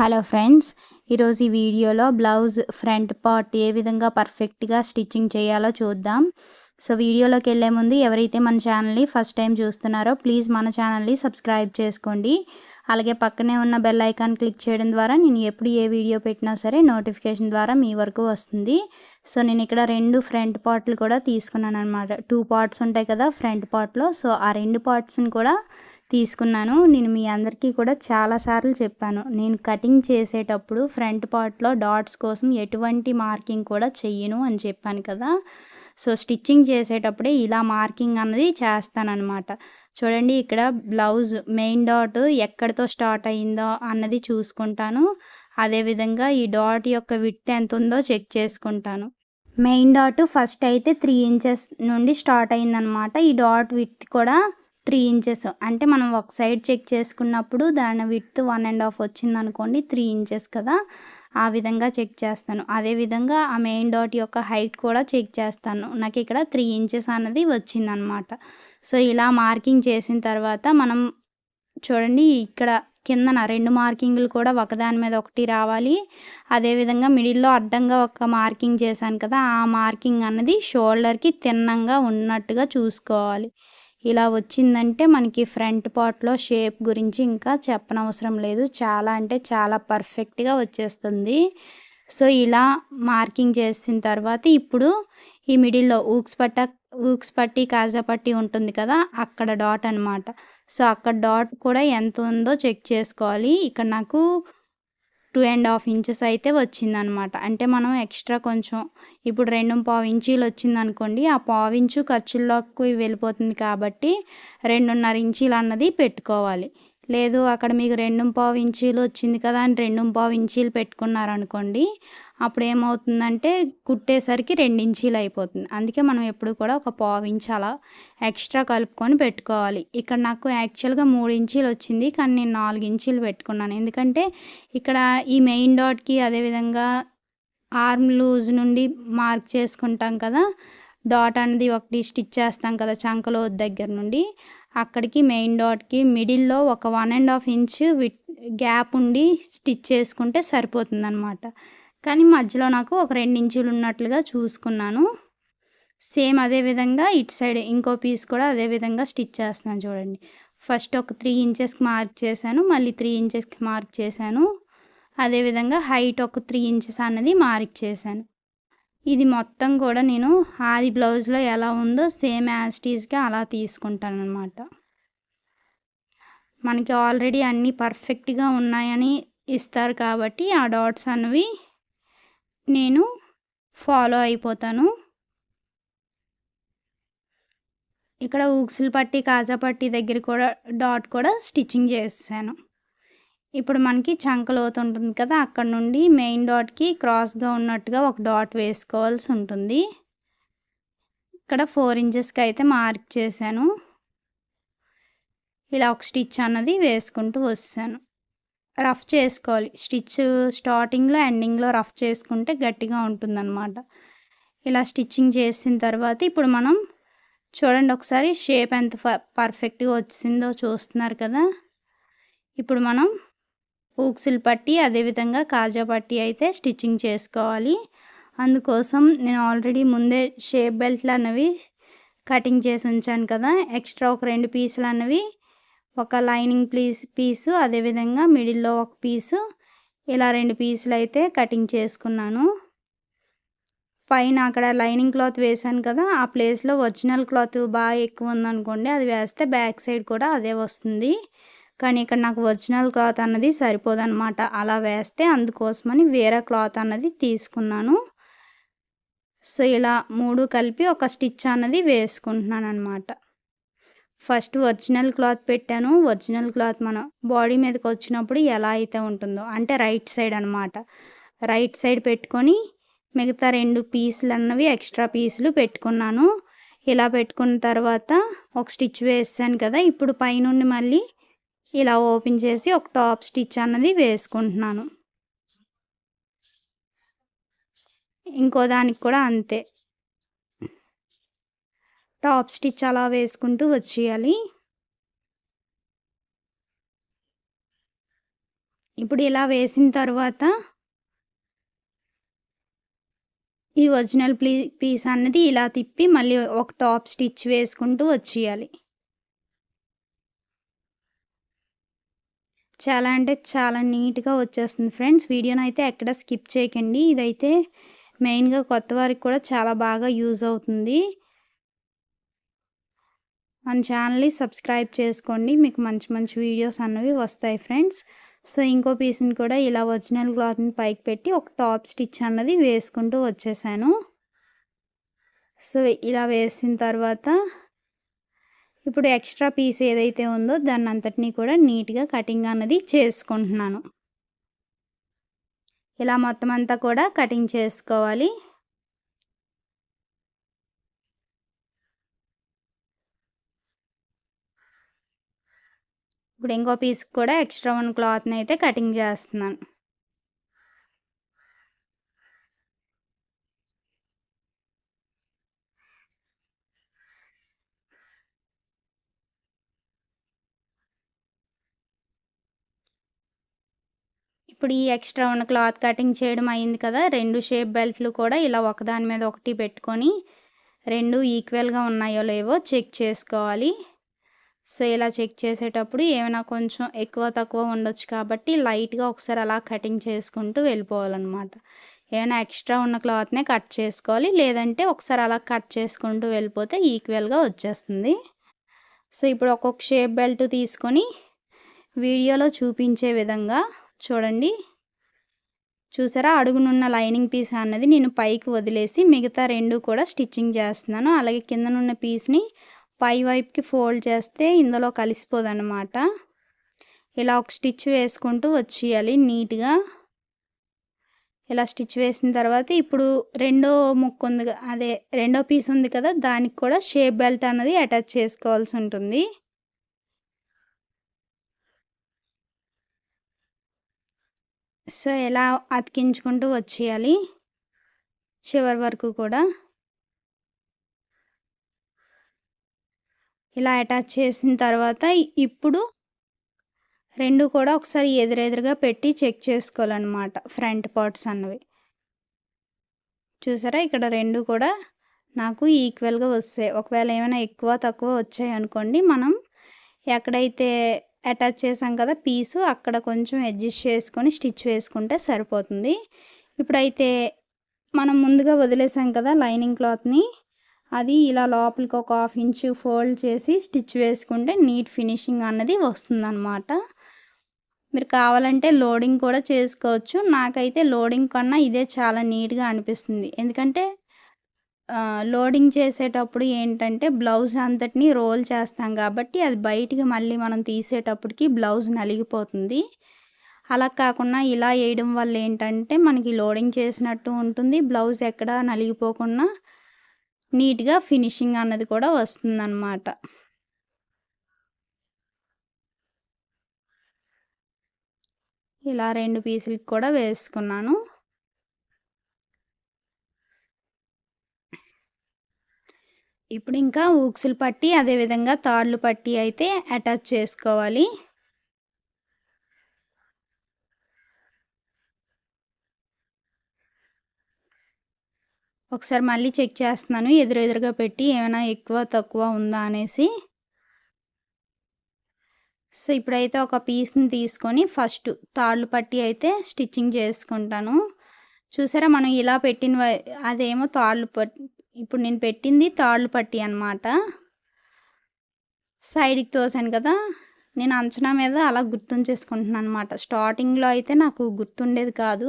Hello friends ఈరోజు ఈ వీడియోలో బ్లౌజ్ ఫ్రంట్ పార్ట్ ఏ విధంగా పర్ఫెక్ట్గా స్టిచ్చింగ్ చేయాలో చూద్దాం. సో వీడియోలోకి వెళ్ళే ముందు ఎవరైతే మన ఛానల్ని ఫస్ట్ టైం చూస్తున్నారో ప్లీజ్ మన ఛానల్ని సబ్స్క్రైబ్ చేసుకోండి. అలాగే పక్కనే ఉన్న బెల్ ఐకాన్ క్లిక్ చేయడం ద్వారా నేను ఎప్పుడు ఏ వీడియో పెట్టినా సరే నోటిఫికేషన్ ద్వారా మీ వరకు వస్తుంది. సో నేను ఇక్కడ రెండు ఫ్రంట్ పార్ట్లు కూడా తీసుకున్నాను అనమాట టూ పార్ట్స్ ఉంటాయి కదా ఫ్రంట్ పార్ట్లో. సో ఆ రెండు పార్ట్స్ని కూడా తీసుకున్నాను. నేను మీ అందరికీ కూడా చాలాసార్లు చెప్పాను. నేను కటింగ్ చేసేటప్పుడు ఫ్రంట్ పార్ట్లో డాట్స్ కోసం ఎటువంటి మార్కింగ్ కూడా చెయ్యను అని చెప్పాను కదా. సో స్టిచ్చింగ్ చేసేటప్పుడే ఇలా మార్కింగ్ అన్నది చేస్తానన్నమాట. చూడండి ఇక్కడ బ్లౌజ్ మెయిన్ డాట్ ఎక్కడితో స్టార్ట్ అయ్యిందో అన్నది చూసుకుంటాను. అదేవిధంగా ఈ డాట్ యొక్క విత్ ఎంత ఉందో చెక్ చేసుకుంటాను. మెయిన్ డాట్ ఫస్ట్ అయితే త్రీ ఇంచెస్ నుండి స్టార్ట్ అయిందనమాట ఈ డాట్ విత్ కూడా త్రీ ఇంచెస్. అంటే మనం ఒక సైడ్ చెక్ చేసుకున్నప్పుడు దాని విత్ వన్ అండ్ హాఫ్ వచ్చింది అనుకోండి త్రీ ఇంచెస్ కదా. ఆ విధంగా చెక్ చేస్తాను. అదేవిధంగా ఆ మెయిన్ డాట్ యొక్క హైట్ కూడా చెక్ చేస్తాను. నాకు ఇక్కడ త్రీ ఇంచెస్ అన్నది వచ్చిందనమాట. సో ఇలా మార్కింగ్ చేసిన తర్వాత మనం చూడండి ఇక్కడ కిందన రెండు మార్కింగ్లు కూడా ఒకదాని మీద ఒకటి రావాలి. అదేవిధంగా మిడిల్లో అడ్డంగా ఒక మార్కింగ్ చేశాను కదా ఆ మార్కింగ్ అన్నది షోల్డర్కి తిన్నంగా ఉన్నట్టుగా చూసుకోవాలి. ఇలా వచ్చిందంటే మనకి ఫ్రంట్ పార్ట్లో షేప్ గురించి ఇంకా చెప్పనవసరం లేదు. చాలా అంటే చాలా పర్ఫెక్ట్గా వచ్చేస్తుంది. సో ఇలా మార్కింగ్ చేసిన తర్వాత ఇప్పుడు ఈ మిడిల్లో ఊక్స్ పట్ట ఊక్స్ పట్టి కాజా పట్టి ఉంటుంది కదా అక్కడ డాట్ అనమాట సో అక్కడ డాట్ కూడా ఎంత ఉందో చెక్ చేసుకోవాలి. ఇక్కడ నాకు టూ అండ్ హాఫ్ ఇంచెస్ అయితే వచ్చిందనమాట. అంటే మనం ఎక్స్ట్రా కొంచెం ఇప్పుడు రెండు పావు ఇంచీలు వచ్చిందనుకోండి ఆ పావు ఇంచు ఖర్చుల్లోకి వెళ్ళిపోతుంది కాబట్టి రెండున్నర ఇంచీలు అన్నది పెట్టుకోవాలి. లేదు అక్కడ మీకు రెండు పావు ఇంచీలు వచ్చింది కదా అని రెండు పావు ఇంచీలు పెట్టుకున్నారనుకోండి అప్పుడు ఏమవుతుందంటే కుట్టేసరికి రెండు ఇంచీలు అయిపోతుంది. అందుకే మనం ఎప్పుడు కూడా ఒక పావు ఇంచు అలా ఎక్స్ట్రా కలుపుకొని పెట్టుకోవాలి. ఇక్కడ నాకు యాక్చువల్గా మూడు ఇంచీలు వచ్చింది కానీ నేను నాలుగు ఇంచీలు పెట్టుకున్నాను. ఎందుకంటే ఇక్కడ ఈ మెయిన్ డాట్కి అదేవిధంగా ఆర్మ్ లూజ్ నుండి మార్క్ చేసుకుంటాం కదా డాట్ అనేది ఒకటి స్టిచ్ చేస్తాం కదా చంకలో దగ్గర నుండి అక్కడికి మెయిన్ డాట్కి మిడిల్లో ఒక one and half inch width gap ఉండి స్టిచ్ చేసుకుంటే సరిపోతుంది అనమాట కానీ మధ్యలో నాకు ఒక రెండు ఇంచులు ఉన్నట్లుగా చూసుకున్నాను. సేమ్ అదే విధంగా ఇటు సైడ్ ఇంకో పీస్ కూడా అదే విధంగా స్టిచ్ చేస్తున్నాను చూడండి. ఫస్ట్ ఒక త్రీ ఇంచెస్కి మార్క్ చేశాను మళ్ళీ త్రీ ఇంచెస్కి మార్క్ చేశాను. అదేవిధంగా హైట్ ఒక త్రీ ఇంచెస్ అన్నది మార్క్ చేశాను. ఇది మొత్తం కూడా నేను ఆది బ్లౌజ్లో ఎలా ఉందో సేమ్ యాస్టీస్గా అలా తీసుకుంటాను అనమాట మనకి ఆల్రెడీ అన్నీ పర్ఫెక్ట్గా ఉన్నాయని ఇస్తారు కాబట్టి ఆ డాట్స్ అనేవి నేను ఫాలో అయిపోతాను. ఇక్కడ ఊక్సులు పట్టి కాజా పట్టి దగ్గర కూడా డాట్ కూడా స్టిచ్చింగ్ చేసాను ఇప్పుడు మనకి చంకలోతు ఉంటుంది కదా అక్కడ నుండి మెయిన్ డాట్కి క్రాస్గా ఉన్నట్టుగా ఒక డాట్ వేసుకోవాల్సి ఉంటుంది. ఇక్కడ ఫోర్ ఇంచెస్కి అయితే మార్క్ చేశాను. ఇలా ఒక స్టిచ్ అన్నది వేసుకుంటూ వస్తాను రఫ్ చేసుకోవాలి. స్టిచ్ స్టార్టింగ్లో ఎండింగ్లో రఫ్ చేసుకుంటే గట్టిగా ఉంటుందన్నమాట. ఇలా స్టిచ్చింగ్ చేసిన తర్వాత ఇప్పుడు మనం చూడండి ఒకసారి షేప్ ఎంత పర్ఫెక్ట్గా వచ్చిందో చూస్తున్నారు కదా. ఇప్పుడు మనం ఊక్సులు పట్టి అదేవిధంగా కాజా పట్టి అయితే స్టిచ్చింగ్ చేసుకోవాలి. అందుకోసం నేను ఆల్రెడీ ముందే షేప్ బెల్ట్లు అన్నవి కటింగ్ చేసి ఉంచాను కదా. ఎక్స్ట్రా ఒక రెండు పీసులు అనేవి ఒక లైనింగ్ పీస్ పీసు అదేవిధంగా మిడిల్లో ఒక పీసు. ఇలా రెండు పీసులు అయితే కటింగ్ చేసుకున్నాను. పైన అక్కడ లైనింగ్ క్లాత్ వేసాను కదా ఆ ప్లేస్లో ఒరిజినల్ క్లాత్ బాగా ఎక్కువ ఉందనుకోండి అది వేస్తే బ్యాక్ సైడ్ కూడా అదే వస్తుంది. కానీ ఇక్కడ నాకు ఒరిజినల్ క్లాత్ అన్నది సరిపోదనమాట అలా వేస్తే అందుకోసమని వేరే క్లాత్ అన్నది తీసుకున్నాను. సో ఇలా మూడు కలిపి ఒక స్టిచ్ అన్నది వేసుకుంటున్నాను అనమాట ఫస్ట్ ఒరిజినల్ క్లాత్ పెట్టాను. ఒరిజినల్ క్లాత్ మనం బాడీ మీదకి వచ్చినప్పుడు ఎలా అయితే ఉంటుందో అంటే రైట్ సైడ్ అనమాట రైట్ సైడ్ పెట్టుకొని మిగతా రెండు పీసులు అన్నవి ఎక్స్ట్రా పీసులు పెట్టుకున్నాను. ఇలా పెట్టుకున్న తర్వాత ఒక స్టిచ్ వేసాను కదా ఇప్పుడు పైనుండి మళ్ళీ ఇలా ఓపెన్ చేసి ఒక టాప్ స్టిచ్ అన్నది వేసుకుంటున్నాను. ఇంకో దానికి కూడా అంతే. టాప్ స్టిచ్ అలా వేసుకుంటూ వచ్చేయాలి. ఇప్పుడు ఇలా వేసిన తర్వాత ఈ ఒరిజినల్ ప్లీ పీస్ అన్నది ఇలా తిప్పి మళ్ళీ ఒక టాప్ స్టిచ్ వేసుకుంటూ వచ్చేయాలి. చాలా అంటే చాలా నీట్గా వచ్చేస్తుంది ఫ్రెండ్స్. వీడియోని అయితే ఎక్కడ స్కిప్ చేయకండి. ఇదైతే మెయిన్గా కొత్త వారికి కూడా చాలా బాగా యూజ్ అవుతుంది. మన ఛానల్ని సబ్స్క్రైబ్ చేసుకోండి. మీకు మంచి మంచి వీడియోస్ అన్నవి వస్తాయి ఫ్రెండ్స్ సో ఇంకో పీస్ని కూడా ఇలా ఒరిజినల్ క్లాత్ని పైకి పెట్టి ఒక టాప్ స్టిచ్ అన్నది వేసుకుంటూ వచ్చేసాను. సో ఇలా వేసిన తర్వాత ఇప్పుడు ఎక్స్ట్రా పీస్ ఏదైతే ఉందో దాన్ని అంతటినీ కూడా నీట్గా కటింగ్ అన్నది చేసుకుంటున్నాను. ఇలా మొత్తం అంతా కూడా కటింగ్ చేసుకోవాలి. ఇప్పుడు ఇంకో పీస్ కూడా ఎక్స్ట్రా వన్ క్లాత్ని అయితే కటింగ్ చేస్తున్నాను. ఇప్పుడు ఈ ఎక్స్ట్రా ఉన్న క్లాత్ కటింగ్ చేయడం అయింది కదా రెండు షేప్ బెల్ట్లు కూడా ఇలా ఒకదాని మీద ఒకటి పెట్టుకొని రెండు ఈక్వల్గా ఉన్నాయో లేవో చెక్ చేసుకోవాలి. సో ఇలా చెక్ చేసేటప్పుడు ఏమైనా కొంచెం ఎక్కువ తక్కువ ఉండొచ్చు కాబట్టి లైట్గా ఒకసారి అలా కటింగ్ చేసుకుంటూ వెళ్ళిపోవాలన్నమాట. ఏమైనా ఎక్స్ట్రా ఉన్న క్లాత్నే కట్ చేసుకోవాలి. లేదంటే ఒకసారి అలా కట్ చేసుకుంటూ వెళ్ళిపోతే ఈక్వల్గా వచ్చేస్తుంది. సో ఇప్పుడు ఒక్కొక్క షేప్ బెల్ట్ తీసుకొని వీడియోలో చూపించే విధంగా చూడండి. చూసారా? అడుగునున్న లైనింగ్ పీస్ అన్నది నేను పైకి వదిలేసి మిగతా రెండు కూడా స్టిచ్చింగ్ చేస్తున్నాను. అలాగే కిందనున్న పీస్ని పై వైపుకి ఫోల్డ్ చేస్తే ఇందులో కలిసిపోదన్నమాట. ఇలా ఒక స్టిచ్ వేసుకుంటూ వచ్చేయాలి నీట్గా. ఇలా స్టిచ్ వేసిన తర్వాత ఇప్పుడు రెండో ముక్కు ఉంది అదే రెండో పీస్ ఉంది కదా దానికి కూడా షేప్ బెల్ట్ అన్నది అటాచ్ చేసుకోవాల్సి ఉంటుంది. సో ఎలా అతికించుకుంటూ వచ్చేయాలి. చివరి వరకు కూడా. ఇలా అటాచ్ చేసిన తర్వాత ఇప్పుడు రెండు కూడా ఒకసారి ఎదురెదురుగా పెట్టి చెక్ చేసుకోవాలన్నమాట ఫ్రంట్ పార్ట్స్ అన్నవి. చూసారా? ఇక్కడ రెండు కూడా నాకు ఈక్వల్గా వస్తాయి. ఒకవేళ ఏమైనా ఎక్కువ తక్కువ వచ్చాయి అనుకోండి మనం ఎక్కడైతే అటాచ్ చేసాం కదా పీసు అక్కడ కొంచెం అడ్జస్ట్ చేసుకొని స్టిచ్ వేసుకుంటే సరిపోతుంది. ఇప్పుడైతే మనం ముందుగా వదిలేసాం కదా లైనింగ్ క్లాత్ని అది ఇలా లోపలికి ఒక హాఫ్ ఇంచ్ ఫోల్డ్ చేసి స్టిచ్ వేసుకుంటే నీట్ ఫినిషింగ్ అన్నది వస్తుందన్నమాట. మీరు కావాలంటే లోడింగ్ కూడా చేసుకోవచ్చు. నాకైతే లోడింగ్ కన్నా ఇదే చాలా నీట్గా అనిపిస్తుంది. ఎందుకంటే లోడింగ్ చేసేటప్పుడు ఏంటంటే బ్లౌజ్ అంతటిని రోల్ చేస్తాం కాబట్టి అది బయటికి మళ్ళీ మనం తీసేటప్పటికి బ్లౌజ్ నలిగిపోతుంది. అలా కాకుండా ఇలా వేయడం వల్ల ఏంటంటే మనకి లోడింగ్ చేసినట్టు ఉంటుంది. బ్లౌజ్ ఎక్కడ నలిగిపోకుండా నీట్గా ఫినిషింగ్ అన్నది కూడా వస్తుందన్నమాట. ఇలా రెండు పీసులకి కూడా వేసుకున్నాను. ఇప్పుడు ఇంకా ఊక్సులు పట్టి అదేవిధంగా తాళ్ళు పట్టి అయితే అటాచ్ చేసుకోవాలి. ఒకసారి మళ్ళీ చెక్ చేస్తున్నాను. ఎదురెదురుగా పెట్టి ఏమైనా ఎక్కువ తక్కువ ఉందా అనేసి. సో ఇప్పుడైతే ఒక పీస్ని తీసుకొని ఫస్ట్ తాళ్ళు పట్టి అయితే స్టిచ్చింగ్ చేసుకుంటాను. చూసారా మనం ఇలా పెట్టిన అదేమో తాళ్ళు పట్టి ఇప్పుడు నేను పెట్టింది తాళ్ళు పట్టి అనమాట సైడ్కి తోసాను కదా. నేను అంచనా మీద అలా గుర్తుంచేసుకుంటున్నాను అనమాట స్టార్టింగ్లో అయితే నాకు గుర్తుండేది కాదు.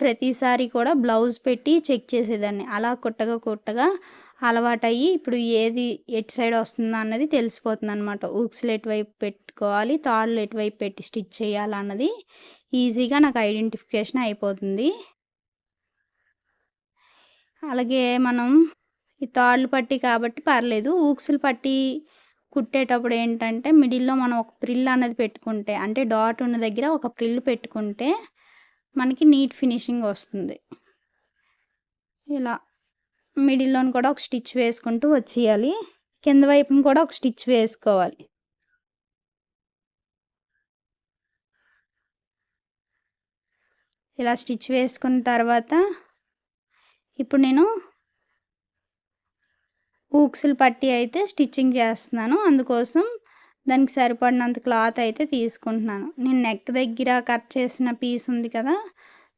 ప్రతిసారి కూడా బ్లౌజ్ పెట్టి చెక్ చేసేదాన్ని. అలా కుట్టగా కుట్టగా అలవాటయ్యి ఇప్పుడు ఏది ఎటు సైడ్ వస్తుందో అన్నది తెలిసిపోతుంది అనమాట ఊక్స్లు ఎటువైపు పెట్టుకోవాలి తాళ్ళు ఎటువైపు పెట్టి స్టిచ్ చేయాలన్నది ఈజీగా నాకు ఐడెంటిఫికేషన్ అయిపోతుంది. అలాగే మనం ఈ తాళ్ళు పట్టి కాబట్టి పర్లేదు. ఊక్సులు పట్టి కుట్టేటప్పుడు ఏంటంటే మిడిల్లో మనం ఒక ప్రిల్ అనేది పెట్టుకుంటే అంటే డాట్ ఉన్న దగ్గర ఒక ప్రిల్ పెట్టుకుంటే మనకి నీట్ ఫినిషింగ్ వస్తుంది. ఇలా మిడిల్లోని కూడా ఒక స్టిచ్ వేసుకుంటూ వచ్చేయాలి. కింద వైపును కూడా ఒక స్టిచ్ వేసుకోవాలి. ఇలా స్టిచ్ వేసుకున్న తర్వాత ఇప్పుడు నేను ఊక్సులు పట్టి అయితే స్టిచ్చింగ్ చేస్తున్నాను. అందుకోసం దానికి సరిపడినంత క్లాత్ అయితే తీసుకుంటున్నాను. నేను నెక్ దగ్గర కట్ చేసిన పీస్ ఉంది కదా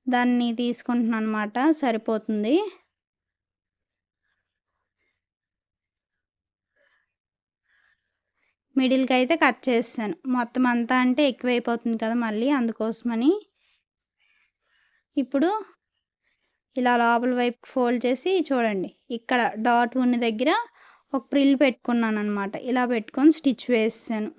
దాన్ని తీసుకుంటున్నాను అనమాట సరిపోతుంది. మిడిల్కి అయితే కట్ చేస్తాను. మొత్తం అంతా అంటే ఎక్కువైపోతుంది కదా మళ్ళీ అందుకోసమని. ఇప్పుడు ఇలా లోపల వైపు ఫోల్డ్ చేసి చూడండి. ఇక్కడ డాట్ ఉన్న దగ్గర ఒక ప్రిల్ పెట్టుకున్నాను అనమాట ఇలా పెట్టుకొని స్టిచ్ వేసాను.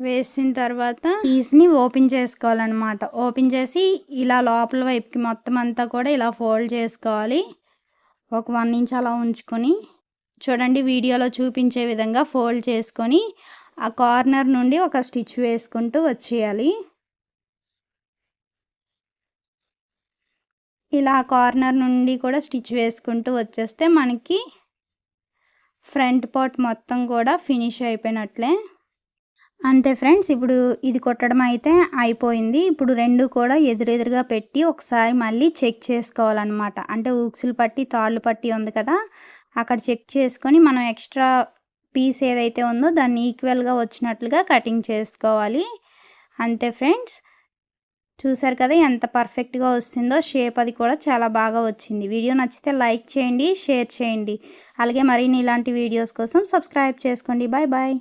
వేసిన తర్వాత పీస్ని ఓపెన్ చేసుకోవాలన్నమాట. ఓపెన్ చేసి ఇలా లోపల వైపుకి మొత్తం అంతా కూడా ఇలా ఫోల్డ్ చేసుకోవాలి. ఒక వన్ ఇంచ్ అలా ఉంచుకొని చూడండి వీడియోలో చూపించే విధంగా ఫోల్డ్ చేసుకొని ఆ కార్నర్ నుండి ఒక స్టిచ్ వేసుకుంటూ వచ్చేయాలి. ఇలా కార్నర్ నుండి కూడా స్టిచ్ వేసుకుంటూ వచ్చేస్తే మనకి ఫ్రంట్ పార్ట్ మొత్తం కూడా ఫినిష్ అయిపోయినట్లే. అంతే ఫ్రెండ్స్ ఇప్పుడు ఇది కొట్టడం అయితే అయిపోయింది. ఇప్పుడు రెండు కూడా ఎదురెదురుగా పెట్టి ఒకసారి మళ్ళీ చెక్ చేసుకోవాలన్నమాట. అంటే ఊక్సులు పట్టి తాళ్ళు పట్టి ఉంది కదా అక్కడ చెక్ చేసుకొని మనం ఎక్స్ట్రా పీస్ ఏదైతే ఉందో దాన్ని ఈక్వల్గా వచ్చినట్లుగా కటింగ్ చేసుకోవాలి. అంతే ఫ్రెండ్స్. చూసారు కదా ఎంత పర్ఫెక్ట్గా వస్తుందో షేప్ అది కూడా చాలా బాగా వచ్చింది. వీడియో నచ్చితే లైక్ చేయండి షేర్ చేయండి. అలాగే మరిన్ని ఇలాంటి వీడియోస్ కోసం సబ్స్క్రైబ్ చేసుకోండి. Bye bye